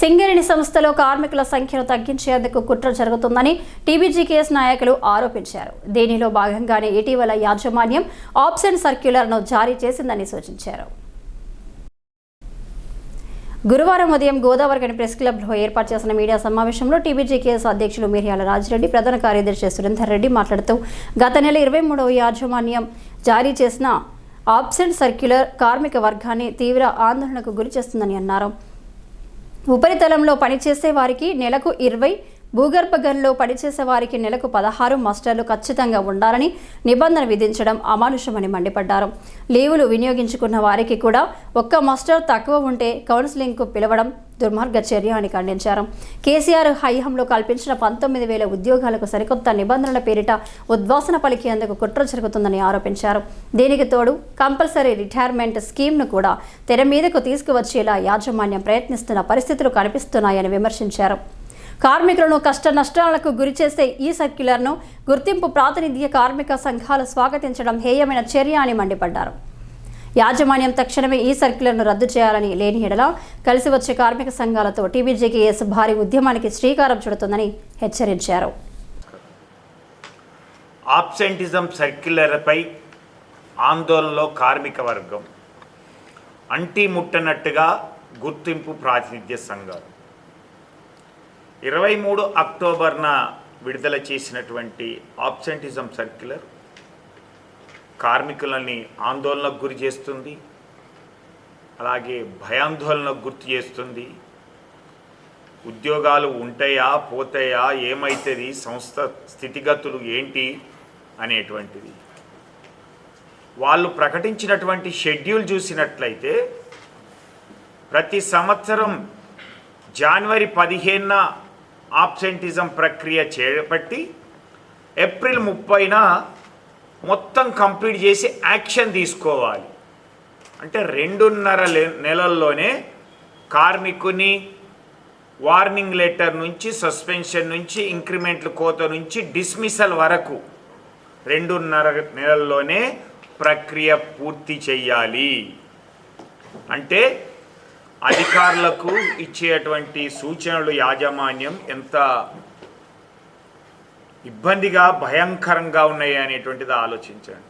సింగరేణి సంస్థలో కార్మికుల సంఖ్యను తగ్గించేందుకు కుట్ర జరుగుతుందని టీబీజీకేఎస్ నాయకులు ఆరోపించారు. దీనిలో భాగంగానే ఇటీవల యాజమాన్యం ఆప్షన్ సర్క్యులర్ను జారీ చేసిందని సూచించారు. గురువారం ఉదయం గోదావరిగని ప్రెస్ క్లబ్లో ఏర్పాటు చేసిన మీడియా సమావేశంలో టీబీజీకేఎస్ అధ్యక్షులు మిర్యాల రాజిరెడ్డి ప్రధాన కార్యదర్శి సురేందర్ రెడ్డి మాట్లాడుతూ గత నెల ఇరవై మూడవ యాజమాన్యం జారీ చేసిన ఆబ్సెంట్ సర్క్యులర్ కార్మిక వర్గాన్ని తీవ్ర ఆందోళనకు గురి చేస్తుందని అన్నారు. ఉపరితలంలో పనిచేసే వారికి నెలకు ఇరవై భూగర్భ గనిలో పనిచేసే వారికి నెలకు పదహారు మాస్టర్లు ఖచ్చితంగా ఉండాలని నిబంధన విధించడం అమానుషమని మండిపడ్డారు. లీవులు వినియోగించుకున్న వారికి కూడా ఒక్క మాస్టర్ తక్కువ ఉంటే కౌన్సిలింగ్కు పిలవడం దుర్మార్గ చర్య అని ఖండించారు. కేసీఆర్ హయాంలో కల్పించిన పంతొమ్మిది వేల ఉద్యోగాలకు సరికొత్త నిబంధనల పేరిట ఉద్వాసన పలికేందుకు కుట్ర జరుగుతుందని ఆరోపించారు. దీనికి తోడు కంపల్సరీ రిటైర్మెంట్ స్కీమ్ను కూడా తెర మీదకు తీసుకువచ్చేలా యాజమాన్యం ప్రయత్నిస్తున్న పరిస్థితులు కనిపిస్తున్నాయని విమర్శించారు. కార్మికులను కష్ట నష్టాలకు గురిచేసే ఈ సర్క్యులర్ను గుర్తింపు ప్రాతినిధ్య కార్మిక సంఘాలు స్వాగతించడం హేయమైన చర్య అని మండిపడ్డారు. యాజమాన్యం తక్షణమే ఈ సర్క్యులర్ను రద్దు చేయాలని లేని ఎడల కలిసి వచ్చే కార్మిక సంఘాలతో టీబీజేకేఎస్ భారీ ఉద్యమానికి శ్రీకారం చుడుతుందని హెచ్చరించారు. ఆబ్సెంటిజం సర్క్యులర్పై ఆందోళనలో కార్మిక వర్గం. అంటి ముట్టనట్టుగా గుర్తింపు ప్రాతినిధ్య సంఘాలు. ఇరవై మూడు అక్టోబర్న విడుదల చేసినటువంటి ఆబ్సెంటిజం సర్క్యులర్ కార్మికులని ఆందోళనకు గురి చేస్తుంది అలాగే భయాందోళనకు గుర్తు చేస్తుంది. ఉద్యోగాలు ఉంటాయా పోతాయా ఏమవుతుంది సంస్థ స్థితిగతులు ఏంటి అనేటువంటిది. వాళ్ళు ప్రకటించినటువంటి షెడ్యూల్ చూసినట్లయితే ప్రతి సంవత్సరం జనవరి పదిహేనున ఆబ్సెంటిజం ప్రక్రియ చేపట్టి ఏప్రిల్ ముప్పైన మొత్తం కంప్లీట్ చేసి యాక్షన్ తీసుకోవాలి. అంటే రెండున్నర నెలల్లోనే కార్మికుని వార్నింగ్ లెటర్ నుంచి సస్పెన్షన్ నుంచి ఇంక్రిమెంట్ల కోత నుంచి డిస్మిసల్ వరకు రెండున్నర నెలల్లోనే ప్రక్రియ పూర్తి చెయ్యాలి అంటే అధికారులకు ఇచ్చేటువంటి సూచనలు యాజమాన్యం ఎంత ఇబ్బందిగా భయంకరంగా ఉన్నాయి అనేటువంటిది ఆలోచించండి.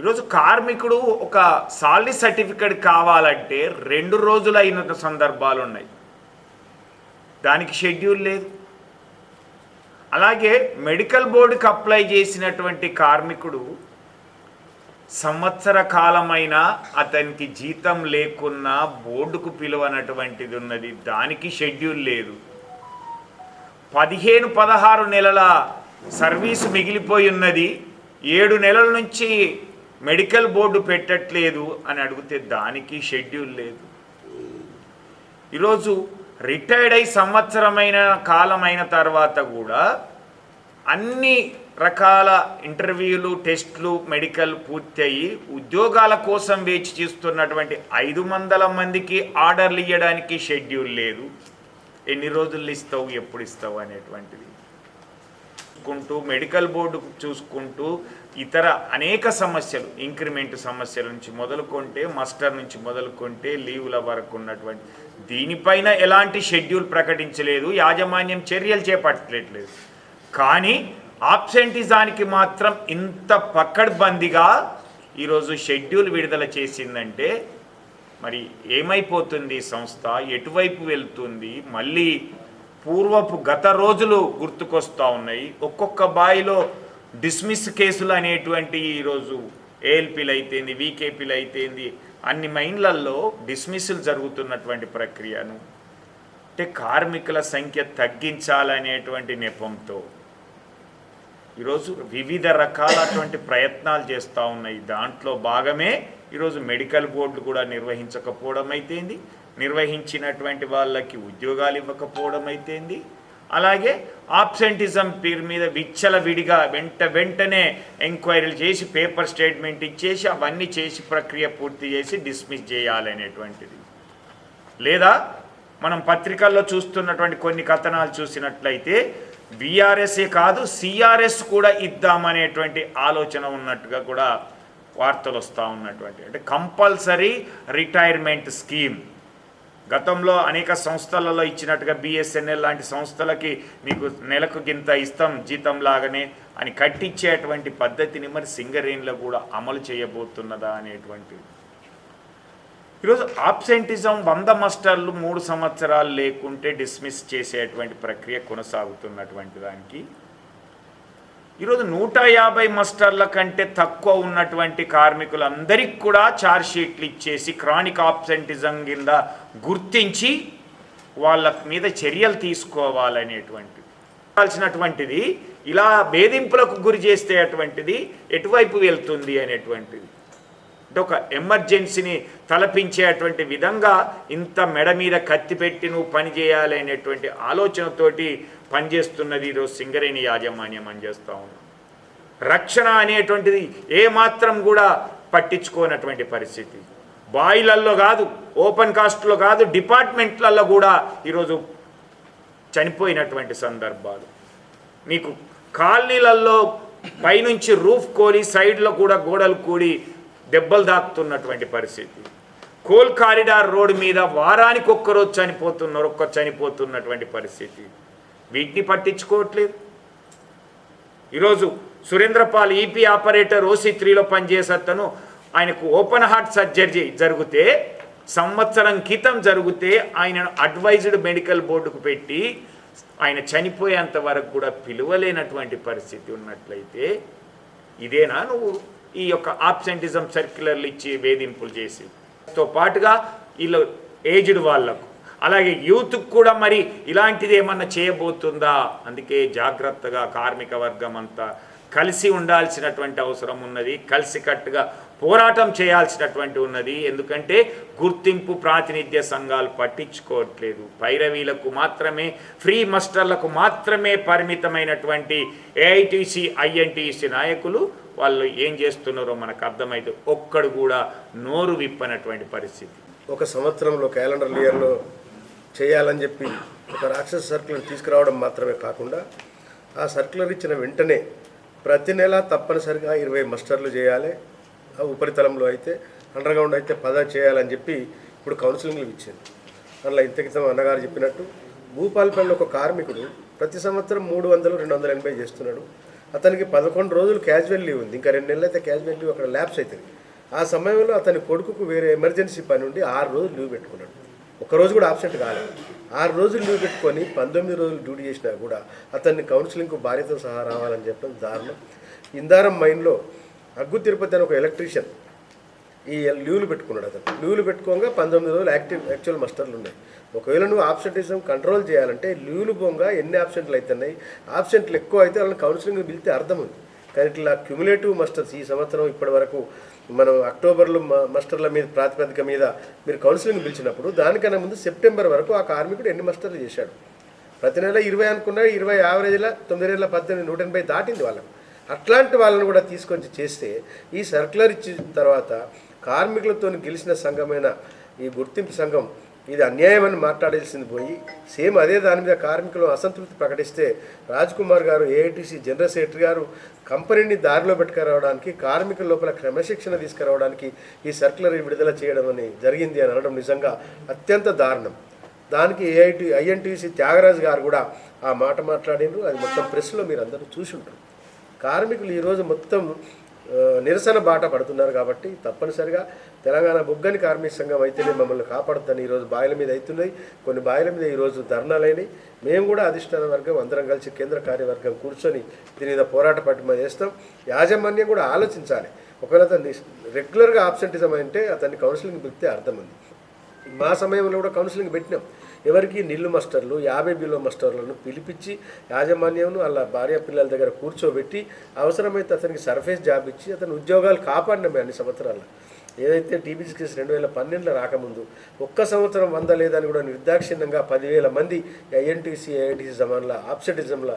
ఈరోజు కార్మికుడు ఒక సాలరీ సర్టిఫికేట్ కావాలంటే రెండు రోజులు అయిన సందర్భాలు ఉన్నాయి. దానికి షెడ్యూల్ లేదు. అలాగే మెడికల్ బోర్డుకి అప్లై చేసినటువంటి కార్మికుడు సంవత్సర కాలమైన అతనికి జీతం లేకున్నా బోర్డుకు పిలువనటువంటిది ఉన్నది. దానికి షెడ్యూల్ లేదు. పదిహేను పదహారు నెలల సర్వీసు మిగిలిపోయి ఉన్నది. ఏడు నెలల నుంచి మెడికల్ బోర్డు పెట్టట్లేదు అని అడిగితే దానికి షెడ్యూల్ లేదు. ఈరోజు రిటైర్డ్ అయి సంవత్సరమైన కాలమైన తర్వాత కూడా అన్ని రకాల ఇంటర్వ్యూలు టెస్టులు మెడికల్ పూర్తయి ఉద్యోగాల కోసం వేచి చూస్తున్నటువంటి ఐదు వందల మందికి ఆర్డర్లు ఇవ్వడానికి షెడ్యూల్ లేదు. ఎన్ని రోజులు ఇస్తావు ఎప్పుడు ఇస్తావు అనేటువంటిది. చూసుకుంటూ మెడికల్ బోర్డు చూసుకుంటూ ఇతర అనేక సమస్యలు ఇంక్రిమెంట్ సమస్యల నుంచి మొదలుకొంటే మస్టర్ నుంచి మొదలుకొంటే లీవుల వరకు ఉన్నటువంటి దీనిపైన ఎలాంటి షెడ్యూల్ ప్రకటించలేదు యాజమాన్యం చర్యలు చేపట్టలేదు కానీ ఆబ్సెంటిజానికి మాత్రం ఇంత పక్కడ్బందీగా ఈరోజు షెడ్యూల్ విడుదల చేసిందంటే మరి ఏమైపోతుంది సంస్థ? ఎటువైపు వెళ్తుంది? మళ్ళీ పూర్వపు గత రోజులు గుర్తుకొస్తూ ఉన్నాయి. ఒక్కొక్క బాయిలో డిస్మిస్ కేసులు అనేటువంటి ఈరోజు ఏఎల్పీలు అయితేంది వీకేపీలు అయితేంది అన్ని మైండ్లల్లో డిస్మిస్లు జరుగుతున్నటువంటి ప్రక్రియను. అంటే కార్మికుల సంఖ్య తగ్గించాలనేటువంటి నెపంతో ఈరోజు వివిధ రకాలటువంటి ప్రయత్నాలు చేస్తూ ఉన్నాయి. దాంట్లో భాగమే ఈరోజు మెడికల్ బోర్డు కూడా నిర్వహించకపోవడం అయితేంది నిర్వహించినటువంటి వాళ్ళకి ఉద్యోగాలు ఇవ్వకపోవడం అయితేంది అలాగే ఆబ్సెంటిజం పేరు మీద విచ్చల విడిగా వెంట వెంటనే ఎంక్వైరీలు చేసి పేపర్ స్టేట్మెంట్ ఇచ్చేసి అవన్నీ చేసి ప్రక్రియ పూర్తి చేసి డిస్మిస్ చేయాలనేటువంటిది. లేదా మనం పత్రికల్లో చూస్తున్నటువంటి కొన్ని కథనాలు చూసినట్లయితే బీఆర్ఎస్ఏ కాదు సిఆర్ఎస్ కూడా ఇద్దామనేటువంటి ఆలోచన ఉన్నట్టుగా కూడా వార్తలు వస్తూ ఉన్నటువంటి. అంటే కంపల్సరీ రిటైర్మెంట్ స్కీమ్. గతంలో అనేక సంస్థలలో ఇచ్చినట్టుగా బిఎస్ఎన్ఎల్ లాంటి సంస్థలకి మీకు నెలకు గింత ఇస్తాం జీతం లాగానే అని కట్టించేటువంటి పద్ధతిని మరి సింగరేణిలో కూడా అమలు చేయబోతున్నదా అనేటువంటి ఈరోజు ఆబ్సెంటిజం వంద మాస్టర్లు మూడు సంవత్సరాలు లేకుంటే డిస్మిస్ చేసేటువంటి ప్రక్రియ కొనసాగుతున్నటువంటి దానికి. ఈరోజు నూట యాభై మాస్టర్ల కంటే తక్కువ ఉన్నటువంటి కార్మికులందరికీ కూడా ఛార్జ్ షీట్లు ఇచ్చేసి క్రానిక్ ఆబ్సెంటిజం కింద గుర్తించి వాళ్ళ మీద చర్యలు తీసుకోవాలనేటువంటిది. కావాల్సినటువంటిది ఇలా వేధింపులకు గురి చేస్తే అటువంటిది ఎటువైపు వెళ్తుంది అనేటువంటిది. అంటే ఒక ఎమర్జెన్సీని తలపించేటువంటి విధంగా ఇంత మెడ మీద కత్తి పెట్టి నువ్వు పనిచేయాలి అనేటువంటి ఆలోచనతోటి పనిచేస్తున్నది ఈరోజు సింగరేణి యాజమాన్యం అని చేస్తూ ఉన్నాం. రక్షణ అనేటువంటిది ఏమాత్రం కూడా పట్టించుకోనటువంటి పరిస్థితి. బాయిలల్లో కాదు ఓపెన్ కాస్ట్లో కాదు డిపార్ట్మెంట్లలో కూడా ఈరోజు చనిపోయినటువంటి సందర్భాలు. మీకు కాలనీలలో పైనుంచి రూఫ్ కోరి సైడ్లో కూడా గోడలు కూడి దెబ్బలు దాక్కుతున్నటువంటి పరిస్థితి. కోల్ కారిడార్ రోడ్డు మీద వారానికి ఒక్కరోజు చనిపోతున్నారు ఒక్క చనిపోతున్నటువంటి పరిస్థితి. వీటిని పట్టించుకోవట్లేదు. ఈరోజు సురేంద్రపాల్ ఈపీ ఆపరేటర్ ఓసీ త్రీలో పనిచేసేతను ఆయనకు ఓపెన్ హార్ట్ సర్జరీ జరిగితే సంవత్సరం క్రితం జరిగితే ఆయనను అడ్వైజ్డ్ మెడికల్ బోర్డుకు పెట్టి ఆయన చనిపోయేంత వరకు కూడా పిలువలేనటువంటి పరిస్థితి ఉన్నట్లయితే ఇదేనా నువ్వు? ఈ యొక్క ఆబ్సెంటిజం సర్క్యులర్లు ఇచ్చి వేధింపులు చేసి. తో పాటుగా వీళ్ళు ఏజ్డ్ వాళ్ళకు. అలాగే యూత్కు కూడా మరి ఇలాంటిది ఏమన్నా చేయబోతుందా? అందుకే జాగ్రత్తగా కార్మిక వర్గం అంతా కలిసి ఉండాల్సినటువంటి అవసరం ఉన్నది. కలిసికట్టుగా పోరాటం చేయాల్సినటువంటి ఉన్నది. ఎందుకంటే గుర్తింపు ప్రాతినిధ్య సంఘాలు పట్టించుకోవట్లేదు. పైరవీలకు మాత్రమే ఫ్రీ మస్టర్లకు మాత్రమే పరిమితమైనటువంటి ఏఐటీసీ ఐఎన్టీసీ నాయకులు వాళ్ళు ఏం చేస్తున్నారో మనకు అర్థమైతే ఒక్కడు కూడా నోరు విప్పనటువంటి పరిస్థితి. ఒక సంవత్సరంలో క్యాలెండర్ ఇయర్లో చేయాలని చెప్పి ఒక రాక్షస సర్కులర్ తీసుకురావడం మాత్రమే కాకుండా ఆ సర్కులర్ ఇచ్చిన వెంటనే ప్రతి నెల తప్పనిసరిగా ఇరవై మస్టర్లు చేయాలి. ఆ ఉపరితలంలో అయితే అండర్గ్రౌండ్ అయితే పద చేయాలని చెప్పి ఇప్పుడు కౌన్సిలింగ్లు ఇచ్చింది అందులో ఇంత క్రితం అన్నగారు చెప్పినట్టు భూపాలపల్లి ఒక కార్మికుడు ప్రతి సంవత్సరం మూడు వందలు రెండు వందల ఎనభై చేస్తున్నాడు. అతనికి పదకొండు రోజులు క్యాజువల్ లీవ్ ఉంది. ఇంకా రెండు నెలలు అయితే క్యాజువల్ లీవ్ అక్కడ ల్యాబ్స్ అవుతుంది. ఆ సమయంలో అతని కొడుకుకు వేరే ఎమర్జెన్సీ పని ఉండి ఆరు రోజులు లీవ్ పెట్టుకున్నాడు. ఒక రోజు కూడా ఆబ్సెంట్ కాలేదు. ఆరు రోజులు లీవ్ పెట్టుకొని పంతొమ్మిది రోజులు డ్యూటీ చేసినా కూడా అతన్ని కౌన్సిలింగ్కు భార్యతో సహా రావాలని చెప్పడం దారుణం. ఇందారం మైన్లో అగ్గు తిరుపతి అని ఒక ఎలక్ట్రీషియన్ ఈ లీవ్లు పెట్టుకున్నాడు అతను. లీవ్లు పెట్టుకోగా పంతొమ్మిది రోజులు యాక్టివ్ యాక్చువల్ మస్టర్లు ఉన్నాయి. ఒకవేళ నువ్వు ఆబ్సెంటిజం కంట్రోల్ చేయాలంటే లీవ్లు పోగా ఎన్ని ఆబ్సెంట్లు అవుతున్నాయి ఆబ్సెంట్లు ఎక్కువ అయితే వాళ్ళని కౌన్సిలింగ్ పిలిస్తే అర్థం ఉంది. కానీ ఇట్లా క్యుములేటివ్ మస్టర్స్ ఈ సంవత్సరం ఇప్పటి వరకు మనం అక్టోబర్లో మస్టర్ల మీద ప్రాతిపదిక మీద మీరు కౌన్సిలింగ్ పిలిచినప్పుడు దానికన్నా ముందు సెప్టెంబర్ వరకు ఆ కార్మికుడు ఎన్ని మస్టర్లు చేశాడు? ప్రతి నెల ఇరవై అనుకున్నా ఇరవై యావరేజ్ల తొమ్మిది వేల పద్దెనిమిది నూట ఎనభై దాటింది వాళ్ళకు అట్లాంటి వాళ్ళని కూడా తీసుకొచ్చి చేస్తే ఈ సర్క్యులర్ ఇచ్చిన తర్వాత కార్మికులతో గెలిచిన సంఘమైన ఈ గుర్తింపు సంఘం ఇది అన్యాయమని మాట్లాడాల్సింది పోయి సేమ్ అదే దాని మీద కార్మికులు అసంతృప్తి ప్రకటిస్తే రాజ్ కుమార్ గారు ఏఐటీసీ జనరల్ సెక్రటరీ గారు కంపెనీని దారిలో పెట్టుకురావడానికి కార్మికుల లోపల క్రమశిక్షణ తీసుకురావడానికి ఈ సర్క్యులర్ విడుదల చేయడం అని జరిగింది అని అనడం నిజంగా అత్యంత దారుణం. దానికి ఏఐటి ఐఎన్టీసీ త్యాగరాజు గారు కూడా ఆ మాట మాట్లాడిండ్రు అది మొత్తం ప్రెస్లో మీరు అందరూ చూసి ఉంటారు కార్మికులు ఈరోజు మొత్తం నిరసన బాట పడుతున్నారు కాబట్టి తప్పనిసరిగా తెలంగాణ బొగ్గని కార్మిక సంఘం అయితేనే మమ్మల్ని కాపాడుతాను ఈరోజు బాయిల మీద అవుతున్నాయి కొన్ని బాయిల మీద ఈరోజు ధర్నాలైనవి మేము కూడా అధిష్టాన వర్గం అందరం కలిసి కేంద్ర కార్యవర్గం కూర్చొని దీని మీద పోరాట పట్టిమ చేస్తాం. యాజమాన్యం కూడా ఆలోచించాలి. ఒకవేళ అతన్ని రెగ్యులర్గా ఆబ్సెంటిజం అంటే అతన్ని కౌన్సిలింగ్ పిలిస్తే అర్థం ఉంది. మా సమయంలో కూడా కౌన్సిలింగ్ పెట్టినాం. ఎవరికి నిల్లు మాస్టర్లు యాభై బిలో మాస్టర్లను పిలిపించి యాజమాన్యంను అలా భార్య పిల్లల దగ్గర కూర్చోబెట్టి అవసరమైతే అతనికి సర్ఫేస్ జాబ్ ఇచ్చి అతని ఉద్యోగాలు కాపాడినమే అన్ని సంవత్సరాలు ఏదైతే టీబీసీ కేసు రెండు వేల పన్నెండులో రాకముందు ఒక్క సంవత్సరం వంద లేదని కూడా నిర్దాక్షిణ్యంగా పదివేల మంది ఐఎన్టీసీ ఐఐటీసీ జమాన్ల ఆబ్సెటిజంల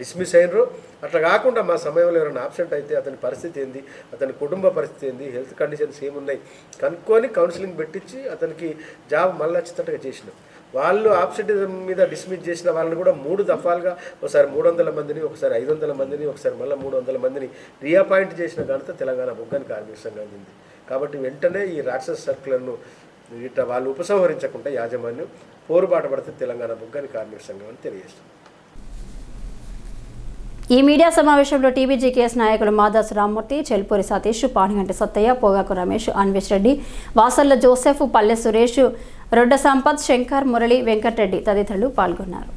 డిస్మిస్ అయినరు. అట్లా కాకుండా మా సమయంలో ఎవరైనా ఆబ్సెంట్ అయితే అతని పరిస్థితి ఏంది అతని కుటుంబ పరిస్థితి ఏంది హెల్త్ కండిషన్స్ ఏమున్నాయి కనుక్కొని కౌన్సిలింగ్ పెట్టించి అతనికి జాబ్ మళ్ళీ వచ్చేటట్టుగా చేసినాం. వాళ్ళు ఆబ్సెటిజం మీద డిస్మిస్ చేసిన వాళ్ళని కూడా మూడు దఫాలుగా ఒకసారి మూడు వందల మందిని ఒకసారి ఐదు వందల మందిని ఒకసారి మళ్ళీ మూడు వందల మందిని రీఅపాయింట్ చేసిన ఘనత తెలంగాణ బొగ్గని కార్మిక సంఘం కాబట్టి వెంటనే ఈ రాక్షస సర్కులర్ను ఇట్లా వాళ్ళు ఉపసంహరించకుండా యాజమాన్యం పోరుబాట పడితే తెలంగాణ బొగ్గని కార్మిక సంఘం అని తెలియజేస్తుంది. ఈ మీడియా సమావేశంలో టీబీజీకేఎస్ నాయకులు మాదాస్ రామ్మూర్తి చెల్పూరి సతీష్ పానిగంటి సత్తయ్య పోగాకు రమేష్ అన్వేష్ రెడ్డి వాసల్ల జోసెఫ్ పల్లె సురేష్ రొడ్డ సంపత్ శంకర్ మురళి వెంకటరెడ్డి తదితరులు పాల్గొన్నారు.